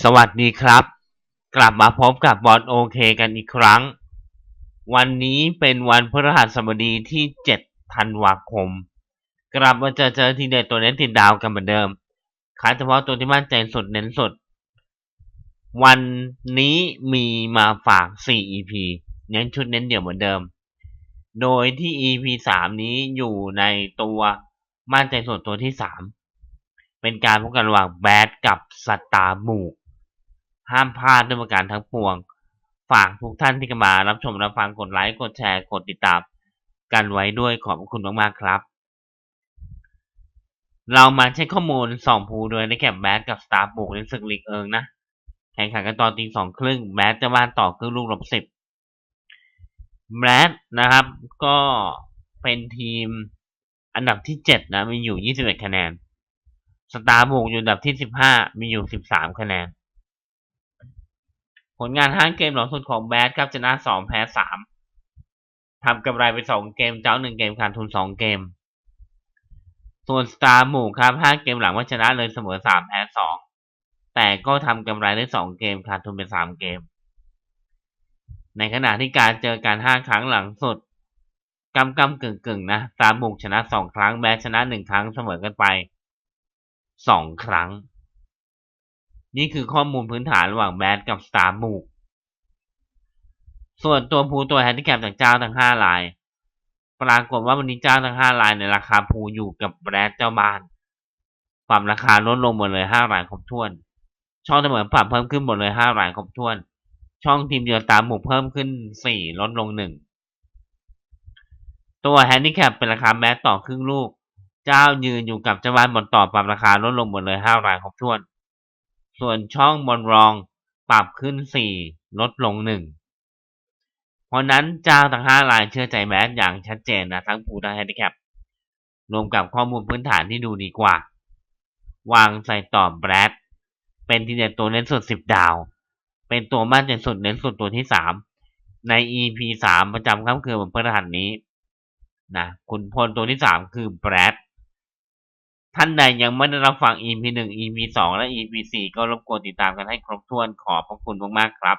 สวัสดีครับ กลับมาพบกับบอลโอเคกันอีกครั้ง วันนี้เป็นวันพฤหัสบดีที่ 7 ธันวาคม กลับมาเจอเจอทีเด็ดตัวเน้นติดดาวกันเหมือนเดิมขายเฉพาะตัวที่มั่นใจสุดเน้นสุด วันนี้มีมาฝาก 4 EP เน้นชุดเน้นเดี่ยวเหมือนเดิม โดยที่ EP 3 นี้อยู่ในตัวมั่นใจสุดตัวที่ 3 เป็นการพบกันระหว่างแบดกับสตาร์มูก ห้ามพลาดด้วยประการทั้งปวง ฝากทุกท่านที่กำมารับชมรับฟังกดไลค์กดแชร์กดติดตามกันไว้ด้วยขอบคุณมากๆครับ เรามาเช็คข้อมูลสองภูโดยในแคปแบดกับสตาร์บุกในศึกลีกเอิงนะแข่งขันกันตอนตีสองครึ่งแบดจะบ้านต่อครึ่งลูกลบสิบแบดนะครับ ก็เป็นทีมอันดับที่เจ็ดนะมีอยู่ยี่สิบเอ็ดคะแนน สตาร์บุกอยู่อันดับที่สิบห้ามีอยู่สิบสามคะแนน ลงานห้าเกมหลังสุดของแบดครับชนะสองแพ้สามทำกำไรไปสองเกม เจ้าหนึ่งเกมขาดทุนสองเกม ส่วนสตาร์หมู่ครับห้าเกมหลังว่าชนะเลยเสมอสามแพ้สองแต่ก็ทำกำไรได้สองเกมขาดทุนไปสามเกม ในขณะที่การเจอการห้าครั้งหลังสุดกำกำกึ่งกึ่งนะสตาร์บุกชนะสองครั้งแบดชนะหนึ่งครั้งเสมอกันไปสองครั้ง นี่คือข้อมูลพื้นฐานระหว่างแบดกับสตาร์มูกส่วนตัวภูตัวแฮนดิแคปจากเจ้าทั้งห้าราย ปรากฏว่าวันนี้เจ้าทั้งห้ารายในราคาภูอยู่กับแบรดเจ้าบ้าน ปรับราคาลดลงหมดเลยห้ารายครบถ้วน ช่องเสมอปรับเพิ่มขึ้นหมดเลยห้ารายครบถ้วน ช่องทีมเดียวตามหมู่เพิ่มขึ้นสี่ลดลงหนึ่งตัวแฮนดิแคปเป็นราคาแมสต่อครึ่งลูก เจ้ายืนอยู่กับเจ้าบ้านบนต่อปรับราคาลดลงหมดเลยห้ารายครบถ้วน ส่วนช่องบนรองปรับขึ้นสี่ลดลงหนึ่งเพราะนั้นเจ้าทั้งห้ารายเชื่อใจแมสอย่างชัดเจนนะทั้งภูทั้งแฮนดิแคปรวมกับข้อมูลพื้นฐานที่ดูดีกว่า วางใส่ต่อแบรดเป็นทีเด็ดตัวเน้นสุดสิบดาว เป็นตัวมั่นใจสุดเน้นสุดตัวที่สามใน EP สามประจำค่ำคืนวันพฤหัสนี้นะคุณพลตัวที่สามคือแบรด ท่านใดยังไม่ได้รับฟัง EP หนึ่ง EP สองและ EP สี่ก็รบกวนติดตามกันให้ครบถ้วนขอบพระคุณมากๆครับ